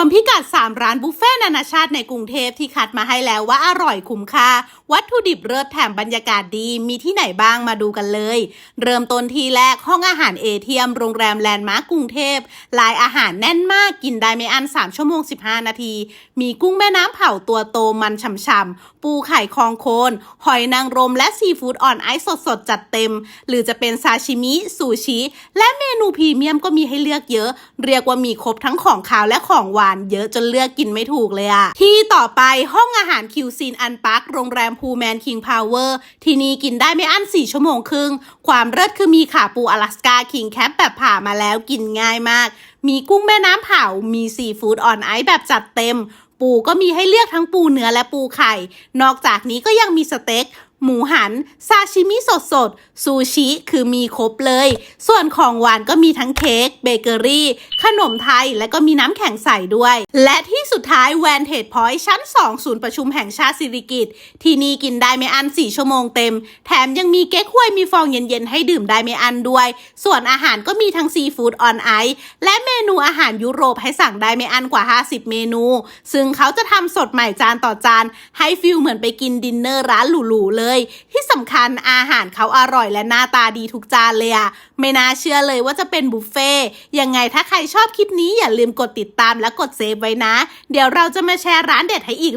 วมพิกัด 3 ร้านบุฟเฟ่ต์นานาชาติในกรุงเทพที่คัดมาให้แล้วว่าอร่อยคุ้มค่า วัตถุดิบเลิศแถมบรรยากาศดีมีที่ไหนบ้างมาดูกันเลย เริ่มต้นที่แรกห้องอาหารเอเทียมโรงแรมแลนด์มาร์กกรุงเทพลายอาหารแน่นมากกินได้ไม่อัน 3 ชั่วโมง 15 นาที มีกุ้งแม่น้ำเผาตัวโตมันฉ่ำๆปูไข่คองโคน หอยนางรมและซีฟู้ดอ่อนไอซ์สดๆจัดเต็ม หรือจะเป็นซาชิมิซูชิ และเมนูพรีเมียมก็มีให้เลือกเยอะ เรียกว่ามีครบทั้งของคาวและของหวานเยอะจนเลือกกินไม่ถูกเลยอะที่ต่อไปห้องอาหารคิวซีนอันปักโรงแรมพูแมนคิงพาวเวอร์ที่นี่กินได้ไม่อั้น 4 ชั่วโมงครึ่ง ความเลิศคือมีขาปูอลาสกาคิงแคปแบบผ่ามาแล้วกินง่ายมาก มีกุ้งแม่น้ำเผา มีซีฟู้ดออนไอซ์แบบจัดเต็ม ปูก็มีให้เลือกทั้งปูเนื้อและปูไข่ นอกจากนี้ก็ยังมีสเต็ก หมูหัน ซาชิมิสดสดๆซูชิคือมีครบเลย ส่วนของหวานก็มีทั้งเค้กเบเกอรี่ ขนมไทยและก็มีน้ำแข็งใสด้วย และที่สุดท้ายแวนเทจพอยต์ชั้น 2 ศูนย์ประชุมแห่งชาติสิริกิตที่นี่กินได้ไม่อัน 4 ชั่วโมงเต็ม แถมยังมีเก๊กฮวยมีฟองเย็นๆ ให้ดื่มได้ไม่อันด้วย ส่วนอาหารก็มีทั้งซีฟู้ดออนไอซ์และเมนูอาหารยุโรปให้สั่งได้ไม่อันกว่า 50 เมนู ซึ่งเขาจะทำสดใหม่จานต่อจานให้ฟิลเหมือนไปกินดินเนอร์ร้านหรูๆเลยที่สำคัญอาหารเขาอร่อยและหน้าตาดีทุกจานเลยอะไม่น่าเชื่อเลยว่าจะเป็นบุฟเฟ่ยังไงถ้าใครชอบคลิปนี้อย่าลืมกดติดตามและกดเซฟไว้นะ เดี๋ยวเราจะมาแชร์ร้านเด็ดให้อีก